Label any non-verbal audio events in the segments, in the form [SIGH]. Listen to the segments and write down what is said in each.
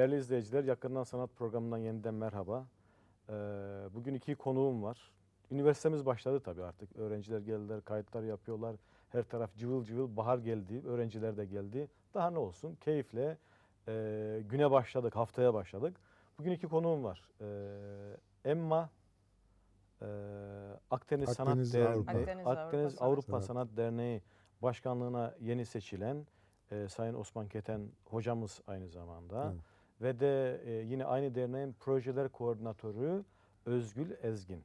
Değerli izleyiciler, Yakından Sanat programından yeniden merhaba. Ee, bugün iki konuğum var. Üniversitemiz başladı tabii artık. Öğrenciler geldiler, kayıtlar yapıyorlar. Her taraf cıvıl cıvıl, bahar geldi, öğrenciler de geldi. Daha ne olsun, keyifle e, güne başladık, haftaya başladık. Bugün iki konuğum var. Ee, Emma e, Akdeniz, Akdeniz Sanat Avrupa. Derneği, Akdeniz Avrupa Akdeniz Sanat- Avrupa Sanat. Sanat Derneği Başkanlığına yeni seçilen e, Sayın Osman Keten hocamız aynı zamanda. Evet. Ve de e, yine aynı derneğin projeler koordinatörü Özgül Ezgin.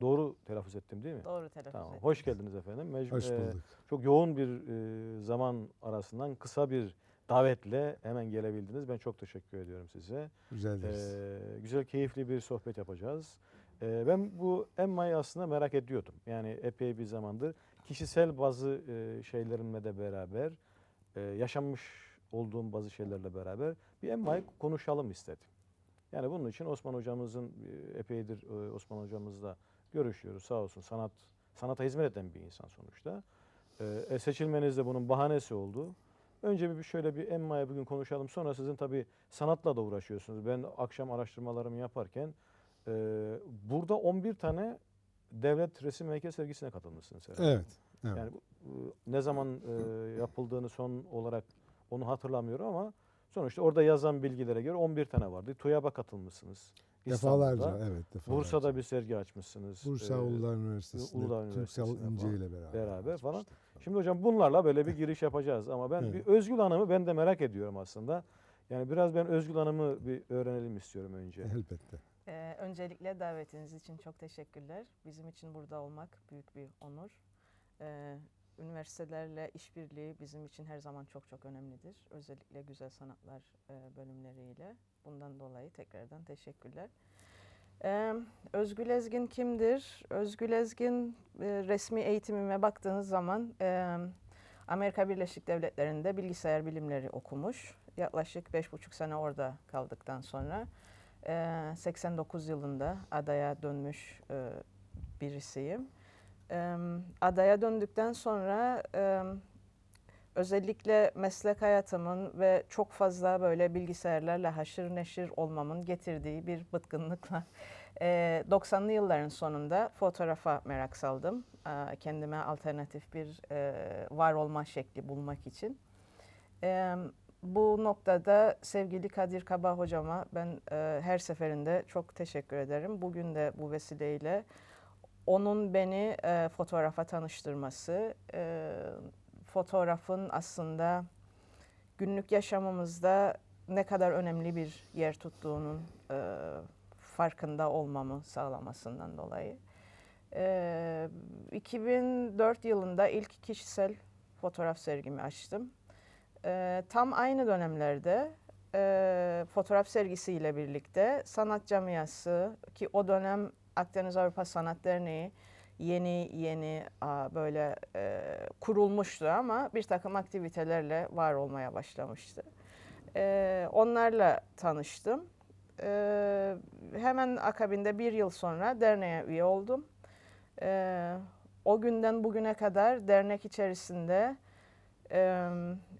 Doğru telaffuz ettim değil mi? Doğru telaffuz Tamam. ettiniz. Hoş geldiniz efendim. Mec- Hoş e, bulduk. çok yoğun bir e, zaman arasından kısa bir davetle hemen gelebildiniz. Ben çok teşekkür ediyorum size. Ederiz. Ee, güzel, keyifli bir sohbet yapacağız. Ee, ben bu Emma'yı aslında merak ediyordum. Yani epey bir zamandır kişisel bazı e, şeylerimle de beraber, e, yaşanmış olduğum bazı şeylerle beraber bir Emma'yı konuşalım istedim. Yani bunun için Osman hocamızın e, epeydir e, Osman hocamızla görüşüyoruz. Sağ olsun sanat sanata hizmet eden bir insan sonuçta. Ee, e, seçilmeniz de bunun bahanesi oldu. Önce bir şöyle bir Emma'ya bugün konuşalım. Sonra sizin tabii sanatla da uğraşıyorsunuz. Ben akşam araştırmalarımı yaparken e, burada 11 tane devlet resim heykel sergisine katılmışsınız herhalde. Evet. evet. Yani bu ne zaman e, yapıldığını son olarak onu hatırlamıyorum ama sonuçta orada yazan bilgilere göre 11 tane vardı. TÜYAP'a katılmışsınız. defalarca İstanbul'da. evet defalarca. Bursa'da bir sergi açmışsınız. Bursa Ee, Uludağ Üniversitesi'nde Uludağ Türksel Üniversitesi'nde İnce falan ile beraber. beraber falan. açmıştık. Şimdi hocam bunlarla böyle bir giriş yapacağız ama ben Evet. bir Özgül Hanım'ı ben de merak ediyorum aslında. Yani biraz ben Özgül Hanım'ı bir öğrenelim istiyorum önce. Elbette. Ee, öncelikle davetiniz için çok teşekkürler. Bizim için burada olmak büyük bir onur. Ee, üniversitelerle işbirliği bizim için her zaman çok çok önemlidir. Özellikle güzel sanatlar e, bölümleriyle. Bundan dolayı tekrardan teşekkürler. Ee, Özgül Ezgin kimdir? Özgül Ezgin e, resmi eğitimime baktığınız zaman e, Amerika Birleşik Devletleri'nde bilgisayar bilimleri okumuş. Yaklaşık beş buçuk sene orada kaldıktan sonra e, 89 yılında adaya dönmüş e, birisiyim. E, adaya döndükten sonra e, özellikle meslek hayatımın ve çok fazla böyle bilgisayarlarla haşır neşir olmamın getirdiği bir bıtkınlıkla e, 90'lı yılların sonunda fotoğrafa merak saldım. E, kendime alternatif bir e, var olma şekli bulmak için. E, bu noktada sevgili Kadir Kaba hocama ben e, her seferinde çok teşekkür ederim. Bugün de bu vesileyle onun beni e, fotoğrafa tanıştırması, e, fotoğrafın aslında günlük yaşamımızda ne kadar önemli bir yer tuttuğunun e, farkında olmamı sağlamasından dolayı. E, 2004 yılında ilk kişisel fotoğraf sergimi açtım. E, tam aynı dönemlerde e, fotoğraf sergisiyle birlikte sanat camiası ki o dönem Akdeniz Avrupa Sanat Derneği yeni yeni böyle e, kurulmuştu ama bir takım aktivitelerle var olmaya başlamıştı. E, onlarla tanıştım. E, hemen akabinde bir yıl sonra derneğe üye oldum. O günden bugüne kadar dernek içerisinde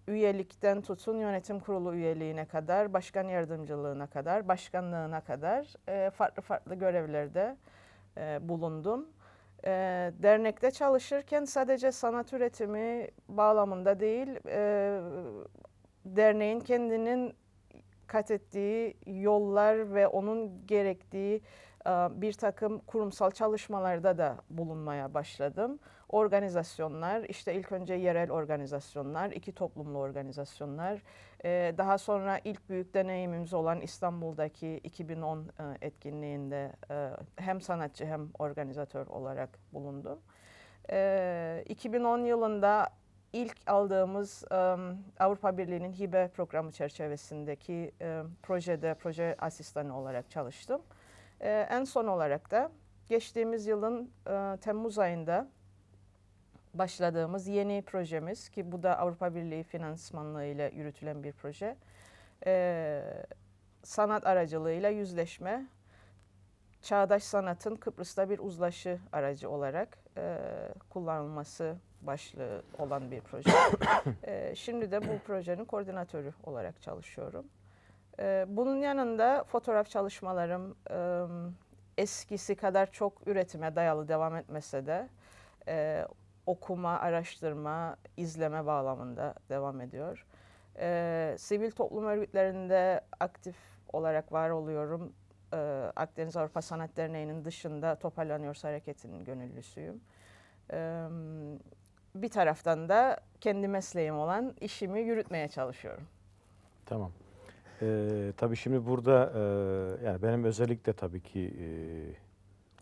üyelikten tutun yönetim kurulu üyeliğine kadar, başkan yardımcılığına kadar, başkanlığına kadar e, farklı farklı görevlerde e, bulundum. E, dernekte çalışırken sadece sanat üretimi bağlamında değil, e, derneğin kendinin kat ettiği yollar ve onun gerektiği e, bir takım kurumsal çalışmalarda da bulunmaya başladım. Organizasyonlar, işte ilk önce yerel organizasyonlar, iki toplumlu organizasyonlar, e, daha sonra ilk büyük deneyimimiz olan İstanbul'daki 2010 e, etkinliğinde e, hem sanatçı hem organizatör olarak bulundum. E, 2010 yılında ilk aldığımız e, Avrupa Birliği'nin hibe programı çerçevesindeki projede proje asistanı olarak çalıştım. E, en son olarak da geçtiğimiz yılın Temmuz ayında başladığımız yeni projemiz ki bu da Avrupa Birliği finansmanlığı ile yürütülen bir proje. E, sanat aracılığıyla yüzleşme, çağdaş sanatın Kıbrıs'ta bir uzlaşı aracı olarak e, kullanılması başlığı olan bir proje. [COUGHS] e, şimdi de bu projenin koordinatörü olarak çalışıyorum. Ee, Bunun yanında fotoğraf çalışmalarım e, eskisi kadar çok üretime dayalı devam etmese de e, okuma, araştırma, izleme bağlamında devam ediyor. Ee, Sivil toplum örgütlerinde aktif olarak var oluyorum. Ee, Akdeniz Avrupa Sanat Derneği'nin dışında Toparlanıyoruz Hareketi'nin gönüllüsüyüm. Ee, Bir taraftan da kendi mesleğim olan işimi yürütmeye çalışıyorum. Tamam. Ee, tabii şimdi burada e, yani benim özellikle tabii ki e,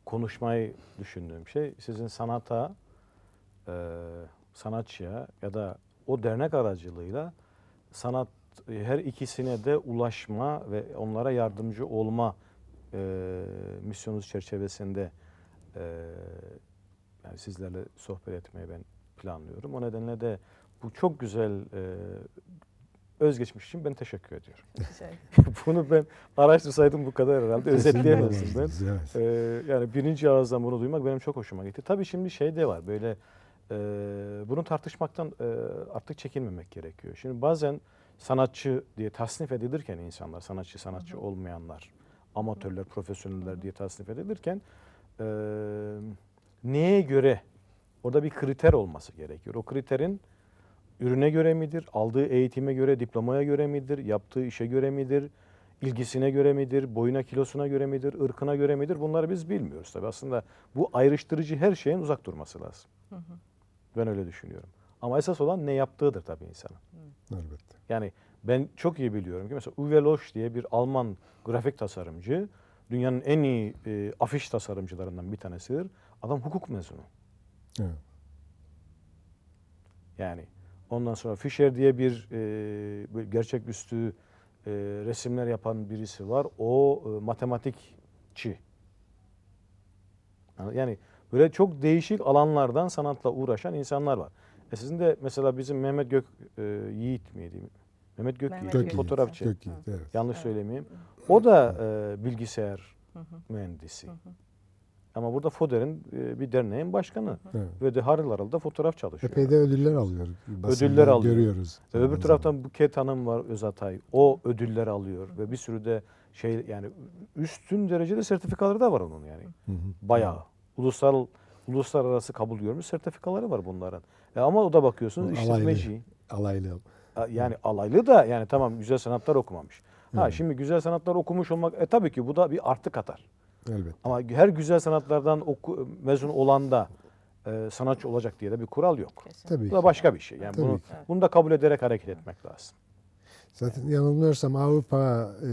konuşmayı düşündüğüm şey sizin sanata, e, sanatçıya ya da o dernek aracılığıyla sanat e, her ikisine de ulaşma ve onlara yardımcı olma e, misyonunuz çerçevesinde e, yani sizlerle sohbet etmeyi ben planlıyorum. O nedenle de bu çok güzel e, özgeçmiş için ben teşekkür ediyorum. Güzel. [LAUGHS] Bunu ben araştırsaydım bu kadar herhalde özetleyemezdim ben. Ee, yani birinci ağızdan bunu duymak benim çok hoşuma gitti. Tabii şimdi şey de var böyle e, bunu tartışmaktan e, artık çekinmemek gerekiyor. Şimdi bazen sanatçı diye tasnif edilirken insanlar, sanatçı, sanatçı olmayanlar, amatörler, profesyoneller diye tasnif edilirken e, neye göre orada bir kriter olması gerekiyor. O kriterin ürüne göre midir, aldığı eğitime göre, diplomaya göre midir, yaptığı işe göre midir, ilgisine göre midir, boyuna kilosuna göre midir, ırkına göre midir bunları biz bilmiyoruz tabii. Aslında bu ayrıştırıcı her şeyin uzak durması lazım. Hı hı. Ben öyle düşünüyorum. Ama esas olan ne yaptığıdır tabii insanın. Elbette. Yani ben çok iyi biliyorum ki mesela Uwe Losch diye bir Alman grafik tasarımcı, dünyanın en iyi e, afiş tasarımcılarından bir tanesidir. Adam hukuk mezunu. Evet. Yani ondan sonra Fischer diye bir e, gerçeküstü e, resimler yapan birisi var. O e, matematikçi. Yani böyle çok değişik alanlardan sanatla uğraşan insanlar var. E sizin de mesela bizim Mehmet Gök e, Yiğit miydi? Mehmet Gök Mehmet Yiğit, Gök fotoğrafçı. Çok iyi. Evet. Yanlış Evet. söylemeyeyim. O da e, bilgisayar Hı hı. mühendisi. Hı hı. Ama burada FODER'in e, bir derneğin başkanı. Evet. Ve de harıl harıl da fotoğraf çalışıyor. Epey de ödüller alıyor. Ödüller alıyor. Görüyoruz. Ve öbür taraftan Buket Hanım var Özatay. O ödüller alıyor ve bir sürü de şey yani üstün derecede sertifikaları da var onun yani. Hı hı. Bayağı. Ulusal uluslararası kabul görmüş sertifikaları var bunların. E ama o da bakıyorsunuz işletmeci. Alaylı. a- Yani alaylı da yani tamam güzel sanatlar okumamış. Ha Evet. şimdi güzel sanatlar okumuş olmak e tabii ki bu da bir artı katar. Elbette. Ama her güzel sanatlardan oku, mezun olan da e, sanatçı olacak diye de bir kural yok. Kesinlikle. Tabii Bu da başka bir şey. Yani Tabii bunu, ki. bunu da kabul ederek hareket etmek lazım. Zaten yanılmıyorsam Avrupa e,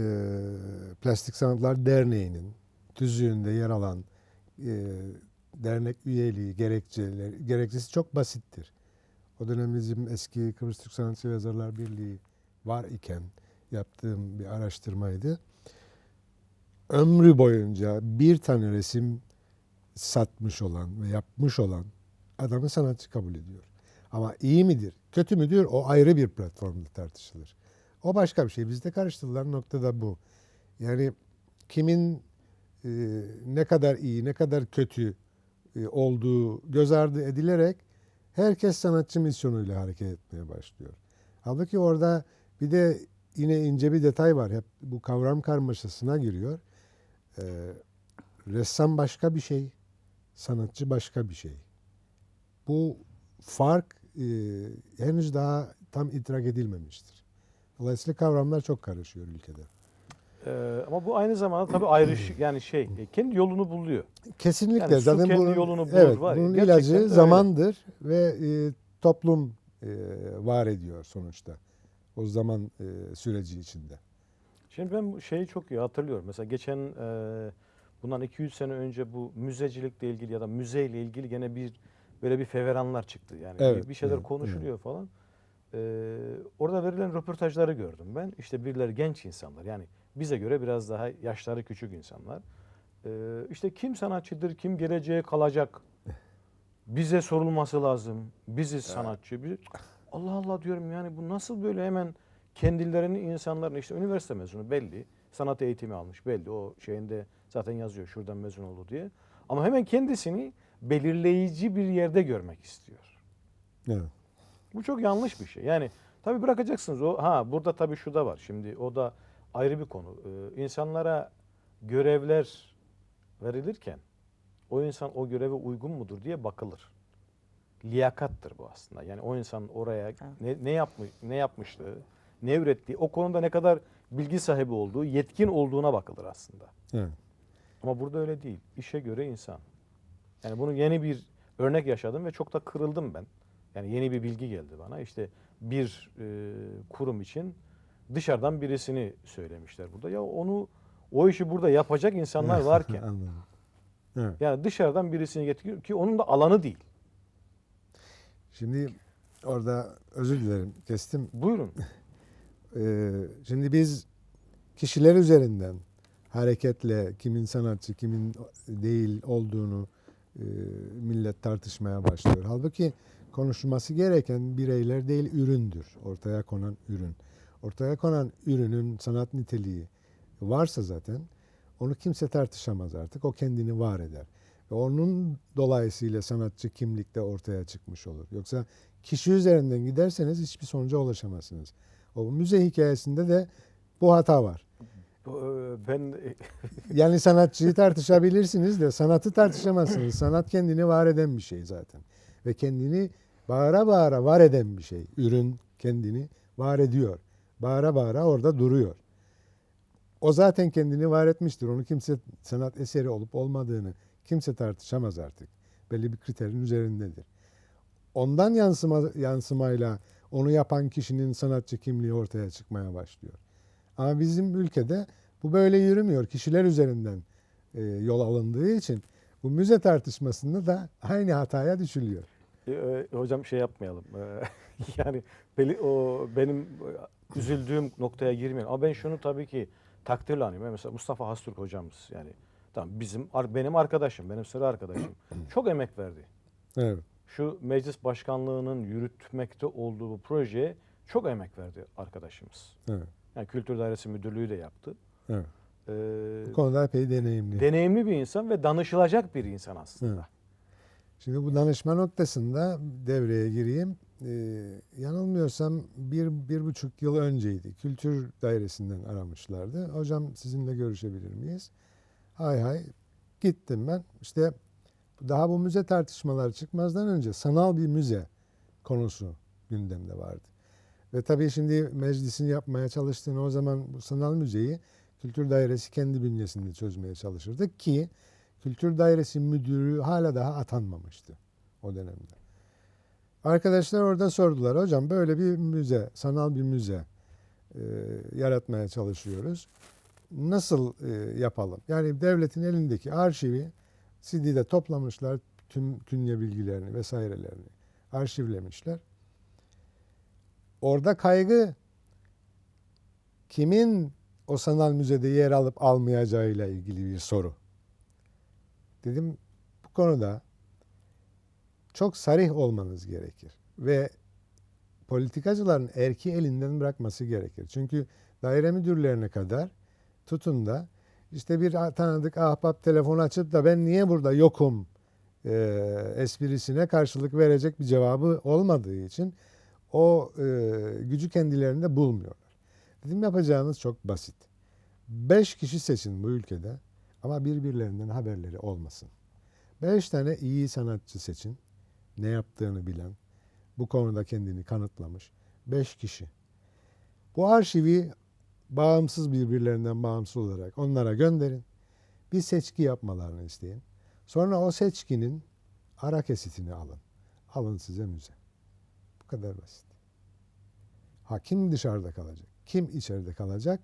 Plastik Sanatlar Derneği'nin tüzüğünde yer alan dernek üyeliği gerekçeleri, gerekçesi çok basittir. O dönem bizim eski Kıbrıs Türk Sanatçı ve Yazarlar Birliği var iken yaptığım bir araştırmaydı. Ömrü boyunca bir tane resim satmış olan ve yapmış olan adamı sanatçı kabul ediyor. Ama iyi midir, kötü müdür o ayrı bir platformda tartışılır. O başka bir şey. Bizde karıştırılan nokta da bu. Yani kimin e, ne kadar iyi, ne kadar kötü e, olduğu göz ardı edilerek herkes sanatçı misyonuyla hareket etmeye başlıyor. Halbuki orada bir de yine ince bir detay var. Hep bu kavram karmaşasına giriyor. E, ressam başka bir şey, sanatçı başka bir şey. Bu fark henüz daha tam idrak edilmemiştir. Dolayısıyla kavramlar çok karışıyor ülkede. Ee, ama bu aynı zamanda tabii ayrış [CLEARS THROAT] yani şey e, kendi yolunu buluyor. Kesinlikle Yani zaten kendi bunun, yolunu bulur evet, var bunun ilacı öyle. zamandır ve e, toplum e, var ediyor sonuçta. O zaman e, süreci içinde. Şimdi ben şeyi çok iyi hatırlıyorum. Mesela geçen e, bundan 200 sene önce bu müzecilikle ilgili ya da müzeyle ilgili gene bir böyle bir feveranlar çıktı. Yani bir- Evet, bir şeyler evet, konuşuluyor falan. Ee, orada verilen röportajları gördüm ben. İşte birileri genç insanlar yani bize göre biraz daha yaşları küçük insanlar. Ee, işte kim sanatçıdır, kim geleceğe kalacak? Bize sorulması lazım. Biziz sanatçı. Biz... Allah Allah diyorum yani bu nasıl böyle hemen kendilerini insanların işte üniversite mezunu belli. Sanat eğitimi almış belli. O şeyinde zaten yazıyor şuradan mezun oldu diye. Ama hemen kendisini belirleyici bir yerde görmek istiyor. Evet. Bu çok yanlış bir şey. Yani tabii bırakacaksınız o ha burada tabii şu da var. Şimdi o da ayrı bir konu. Ee, insanlara görevler verilirken o insan o göreve uygun mudur diye bakılır. Liyakattır bu aslında. Yani o insan oraya ne, ne yapmış, ne yapmışlığı, ne ürettiği, o konuda ne kadar bilgi sahibi olduğu, yetkin olduğuna bakılır aslında. Evet. Ama burada öyle değil. İşe göre insan. Yani bunu yeni bir örnek yaşadım ve çok da kırıldım ben. Yani yeni bir bilgi geldi bana. İşte bir e, kurum için dışarıdan birisini söylemişler burada. Ya onu o işi burada yapacak insanlar varken [LAUGHS] Anladım. Evet. yani dışarıdan birisini getiriyor ki onun da alanı değil. Şimdi orada özür dilerim kestim. Buyurun. [LAUGHS] Ee, şimdi biz kişiler üzerinden hareketle kimin sanatçı kimin değil olduğunu e, millet tartışmaya başlıyor. Halbuki konuşulması gereken bireyler değil üründür. Ortaya konan ürün. Ortaya konan ürünün sanat niteliği varsa zaten onu kimse tartışamaz artık. O kendini var eder. Ve onun dolayısıyla sanatçı kimlik de ortaya çıkmış olur. Yoksa kişi üzerinden giderseniz hiçbir sonuca ulaşamazsınız. O müze hikayesinde de bu hata var. E, Ben [LAUGHS] Yani sanatçıyı tartışabilirsiniz de sanatı tartışamazsınız. Sanat kendini var eden bir şey zaten. Ve kendini bağıra bağıra var eden bir şey. Ürün kendini var ediyor. Bağıra bağıra orada duruyor. O zaten kendini var etmiştir. Onu kimse sanat eseri olup olmadığını kimse tartışamaz artık. Belli bir kriterin üzerindedir. Ondan yansıma, yansımayla onu yapan kişinin sanatçı kimliği ortaya çıkmaya başlıyor. Ama bizim ülkede bu böyle yürümüyor. Kişiler üzerinden e, yol alındığı için bu müze tartışmasında da aynı hataya düşülüyor. E, e, hocam şey yapmayalım. E, [LAUGHS] yani o benim üzüldüğüm noktaya girmeyelim. Ama ben şunu tabii ki takdirle anıyorum. Mesela Mustafa Hastürk hocamız yani tamam bizim benim arkadaşım, benim sıra arkadaşım. [CLEARS THROAT] Çok emek verdi. Evet. Şu meclis başkanlığının yürütmekte olduğu bu projeye çok emek verdi arkadaşımız. Evet. Yani Kültür Dairesi Müdürlüğü de yaptı. Evet. Ee, Bu konuda epey deneyimli. deneyimli bir insan ve danışılacak bir insan aslında. Evet. Şimdi bu danışma noktasında devreye gireyim. Ee, yanılmıyorsam bir, bir buçuk yıl önceydi. Kültür dairesinden aramışlardı. Hocam sizinle görüşebilir miyiz? Hay hay. Gittim ben. İşte daha bu müze tartışmaları çıkmazdan önce sanal bir müze konusu gündemde vardı. Ve tabii şimdi meclisin yapmaya çalıştığını o zaman bu sanal müzeyi Kültür Dairesi kendi bünyesinde çözmeye çalışırdı ki Kültür Dairesi müdürü hala daha atanmamıştı o dönemde. Arkadaşlar orada sordular hocam böyle bir müze, sanal bir müze e, yaratmaya çalışıyoruz. Nasıl e, yapalım? Yani devletin elindeki arşivi CD'de toplamışlar tüm künye bilgilerini vesairelerini arşivlemişler. Orada kaygı kimin o sanal müzede yer alıp almayacağıyla ilgili bir soru. Dedim bu konuda çok sarih olmanız gerekir ve politikacıların erki elinden bırakması gerekir. Çünkü daire müdürlerine kadar tutun da işte bir tanıdık ahbap telefon açıp da ben niye burada yokum e, esprisine karşılık verecek bir cevabı olmadığı için o e, gücü kendilerinde bulmuyorlar. Dedim yapacağınız çok basit. Beş kişi seçin bu ülkede ama birbirlerinden haberleri olmasın. Beş tane iyi sanatçı seçin. Ne yaptığını bilen, bu konuda kendini kanıtlamış. Beş kişi. Bu arşivi bağımsız birbirlerinden bağımsız olarak onlara gönderin. Bir seçki yapmalarını isteyin. Sonra o seçkinin ara kesitini alın. Alın size müze. Bu kadar basit. Ha kim dışarıda kalacak? Kim içeride kalacak?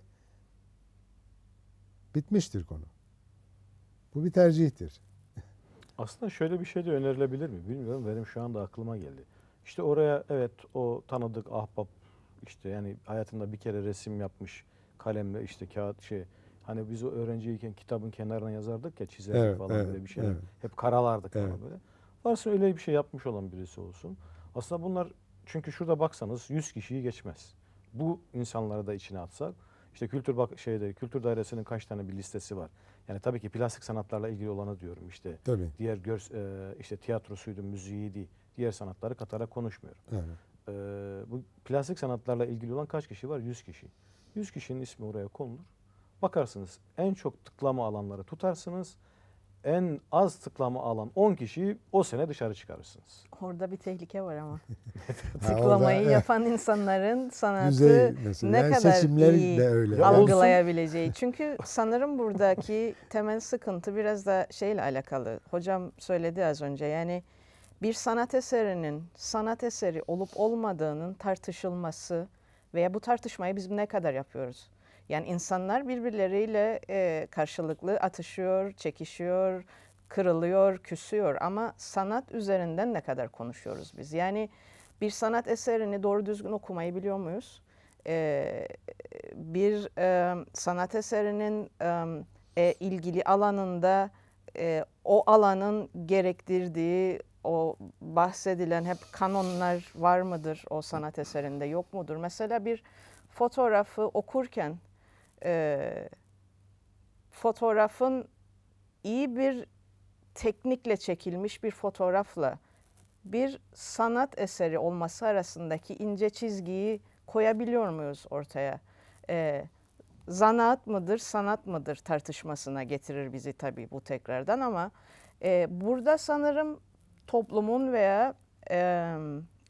Bitmiştir konu. Bu bir tercihtir. Aslında şöyle bir şey de önerilebilir mi bilmiyorum. Benim şu anda aklıma geldi. İşte oraya evet o tanıdık ahbap işte yani hayatında bir kere resim yapmış kalemle işte kağıt şey hani biz o öğrenciyken kitabın kenarına yazardık ya çizerdik Evet, falan evet, böyle bir şeyler. evet. Hep karalardık falan Evet. böyle. Varsa öyle bir şey yapmış olan birisi olsun. Aslında bunlar çünkü şurada baksanız 100 kişiyi geçmez. Bu insanları da içine atsak işte kültür bak şeyde kültür dairesinin kaç tane bir listesi var. Yani tabii ki plastik sanatlarla ilgili olanı diyorum işte Tabii. diğer görs e, işte tiyatrosuydu, müziğiydi, diğer sanatları katarak konuşmuyorum. Evet. E, bu plastik sanatlarla ilgili olan kaç kişi var? 100 kişi. 100 kişinin ismi oraya konulur. Bakarsınız en çok tıklama alanları tutarsınız. En az tıklama alan 10 kişiyi o sene dışarı çıkarırsınız. Orada bir tehlike var ama. [LAUGHS] [LAUGHS] Ha, Tıklamayı orada, yapan insanların sanatı mesela. ne Yani kadar iyi de öyle. Algılayabileceği. Çünkü sanırım buradaki temel sıkıntı biraz da şeyle alakalı. Hocam söyledi az önce yani bir sanat eserinin sanat eseri olup olmadığının tartışılması veya bu tartışmayı biz ne kadar yapıyoruz? Yani insanlar birbirleriyle e, karşılıklı atışıyor, çekişiyor, kırılıyor, küsüyor ama sanat üzerinden ne kadar konuşuyoruz biz? Yani bir sanat eserini doğru düzgün okumayı biliyor muyuz? Ee, bir e, sanat eserinin e, e, ilgili alanında e, o alanın gerektirdiği o bahsedilen hep kanonlar var mıdır o sanat eserinde yok mudur? Mesela bir fotoğrafı okurken e, fotoğrafın iyi bir teknikle çekilmiş bir fotoğrafla bir sanat eseri olması arasındaki ince çizgiyi koyabiliyor muyuz ortaya? Ee, zanaat mıdır, sanat mıdır tartışmasına getirir bizi tabii bu tekrardan ama e, burada sanırım toplumun veya e,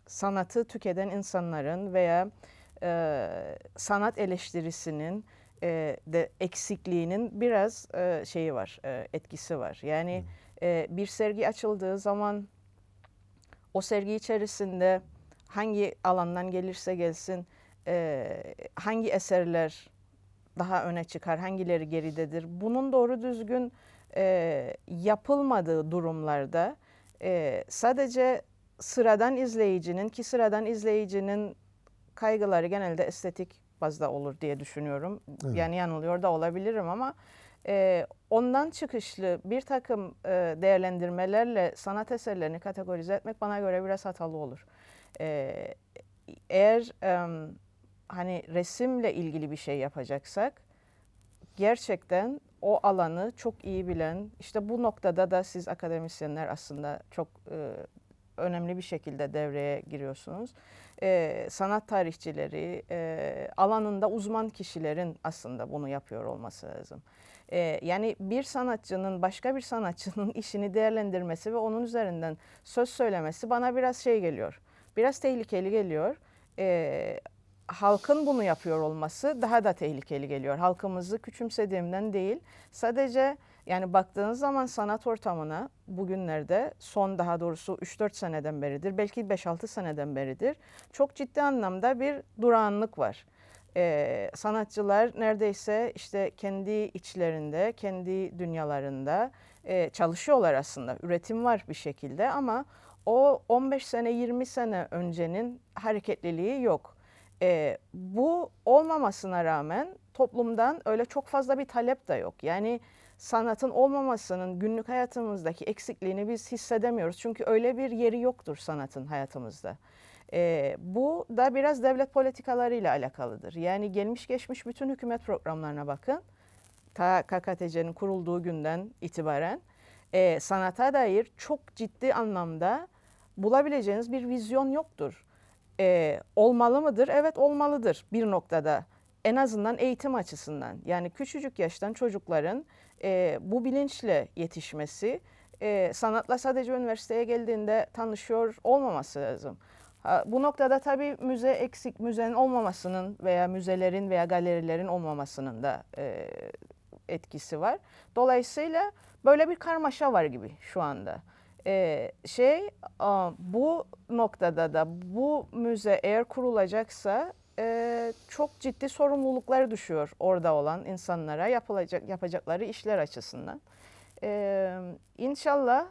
sanatı tüketen insanların veya e, sanat eleştirisinin e, de eksikliğinin biraz e, şeyi var, e, etkisi var. Yani e, bir sergi açıldığı zaman o sergi içerisinde hangi alandan gelirse gelsin e, hangi eserler daha öne çıkar, hangileri geridedir. Bunun doğru düzgün e, yapılmadığı durumlarda e, sadece sıradan izleyicinin ki sıradan izleyicinin kaygıları genelde estetik bazda olur diye düşünüyorum. Evet. Yani yanılıyor da olabilirim ama e, ondan çıkışlı bir takım e, değerlendirmelerle sanat eserlerini kategorize etmek bana göre biraz hatalı olur. E, eğer e, hani resimle ilgili bir şey yapacaksak gerçekten o alanı çok iyi bilen işte bu noktada da siz akademisyenler aslında çok e, önemli bir şekilde devreye giriyorsunuz. E, sanat tarihçileri, e, alanında uzman kişilerin aslında bunu yapıyor olması lazım. E, yani bir sanatçının başka bir sanatçının [LAUGHS] işini değerlendirmesi ve onun üzerinden söz söylemesi bana biraz şey geliyor. Biraz tehlikeli geliyor. E, halkın bunu yapıyor olması daha da tehlikeli geliyor. Halkımızı küçümsediğimden değil. Sadece yani baktığınız zaman sanat ortamına bugünlerde son daha doğrusu 3-4 seneden beridir belki 5-6 seneden beridir çok ciddi anlamda bir durağanlık var. Ee, sanatçılar neredeyse işte kendi içlerinde, kendi dünyalarında e, çalışıyorlar aslında. Üretim var bir şekilde ama o 15 sene 20 sene öncenin hareketliliği yok. E, bu olmamasına rağmen toplumdan öyle çok fazla bir talep de yok. Yani sanatın olmamasının günlük hayatımızdaki eksikliğini biz hissedemiyoruz. Çünkü öyle bir yeri yoktur sanatın hayatımızda. E, bu da biraz devlet politikalarıyla alakalıdır. Yani gelmiş geçmiş bütün hükümet programlarına bakın. Ta KKTC'nin kurulduğu günden itibaren e, sanata dair çok ciddi anlamda bulabileceğiniz bir vizyon yoktur. E, olmalı mıdır? Evet olmalıdır bir noktada. En azından eğitim açısından. Yani küçücük yaştan çocukların e, bu bilinçle yetişmesi, e, sanatla sadece üniversiteye geldiğinde tanışıyor olmaması lazım. Ha, bu noktada tabii müze eksik, müzenin olmamasının veya müzelerin veya galerilerin olmamasının da e, etkisi var. Dolayısıyla böyle bir karmaşa var gibi şu anda. Ee, şey bu noktada da bu müze eğer kurulacaksa e, çok ciddi sorumluluklar düşüyor orada olan insanlara yapılacak yapacakları işler açısından. Ee, inşallah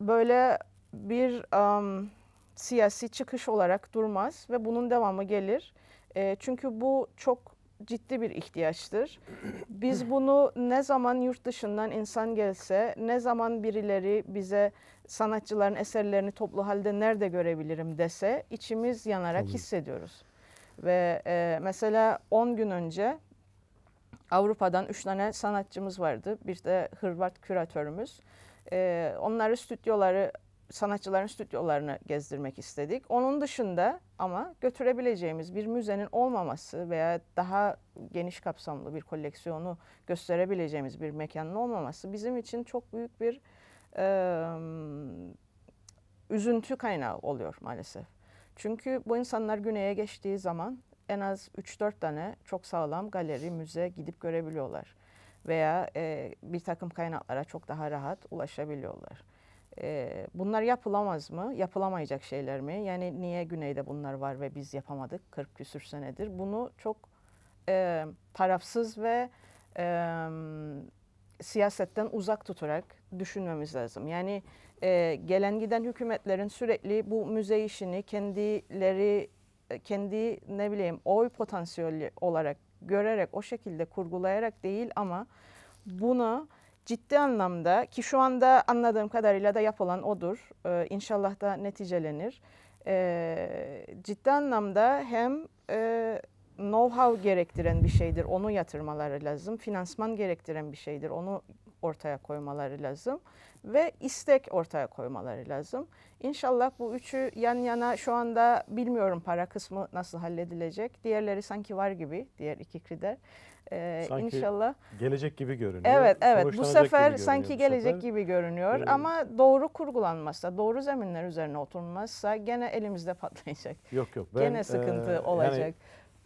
böyle bir am, siyasi çıkış olarak durmaz ve bunun devamı gelir. E, çünkü bu çok ciddi bir ihtiyaçtır. [CLEARS THROAT] Biz bunu ne zaman yurt dışından insan gelse, ne zaman birileri bize sanatçıların eserlerini toplu halde nerede görebilirim dese içimiz yanarak Tabii. hissediyoruz. Ve e, mesela 10 gün önce Avrupa'dan 3 tane sanatçımız vardı. Bir de Hırvat küratörümüz. E, onları stüdyoları sanatçıların stüdyolarını gezdirmek istedik. Onun dışında ama götürebileceğimiz bir müzenin olmaması veya daha geniş kapsamlı bir koleksiyonu gösterebileceğimiz bir mekanın olmaması bizim için çok büyük bir e, üzüntü kaynağı oluyor maalesef. Çünkü bu insanlar güneye geçtiği zaman en az 3-4 tane çok sağlam galeri, müze gidip görebiliyorlar. Veya e, bir takım kaynaklara çok daha rahat ulaşabiliyorlar. E, bunlar yapılamaz mı? Yapılamayacak şeyler mi? Yani niye güneyde bunlar var ve biz yapamadık 40 küsür senedir? Bunu çok e, tarafsız ve e, siyasetten uzak tutarak düşünmemiz lazım. Yani e, gelen giden hükümetlerin sürekli bu müze işini kendileri kendi ne bileyim oy potansiyeli olarak görerek o şekilde kurgulayarak değil ama bunu ciddi anlamda ki şu anda anladığım kadarıyla da yapılan odur. Ee, inşallah da neticelenir. Ee, ciddi anlamda hem e, know-how gerektiren bir şeydir. Onu yatırmaları lazım. Finansman gerektiren bir şeydir. Onu ortaya koymaları lazım ve istek ortaya koymaları lazım. İnşallah bu üçü yan yana şu anda bilmiyorum para kısmı nasıl halledilecek. Diğerleri sanki var gibi diğer iki kriter. Ee, Sanki inşallah. Gelecek gibi görünüyor. Evet evet bu sefer gibi sanki gelecek sefer. gibi görünüyor Ee, ama doğru kurgulanmazsa, doğru zeminler üzerine oturmazsa gene elimizde patlayacak. Yok yok. gene sıkıntı e, olacak.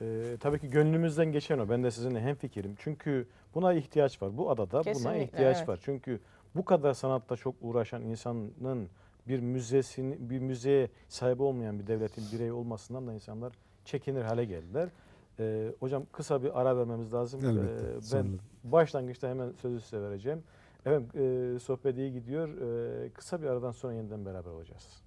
Yani, e, tabii ki gönlümüzden geçen o. Ben de sizinle hemfikirim. Çünkü buna ihtiyaç var. Bu adada buna Kesinlikle, ihtiyaç evet. var. Çünkü bu kadar sanatta çok uğraşan insanın bir müzesini bir müzeye sahip olmayan bir devletin bireyi olmasından da insanlar çekinir hale geldiler. E, hocam kısa bir ara vermemiz lazım. Elbette. E, ben Sonra- başlangıçta hemen sözü size vereceğim. Efendim e, sohbet iyi gidiyor. E, kısa bir aradan sonra yeniden beraber olacağız.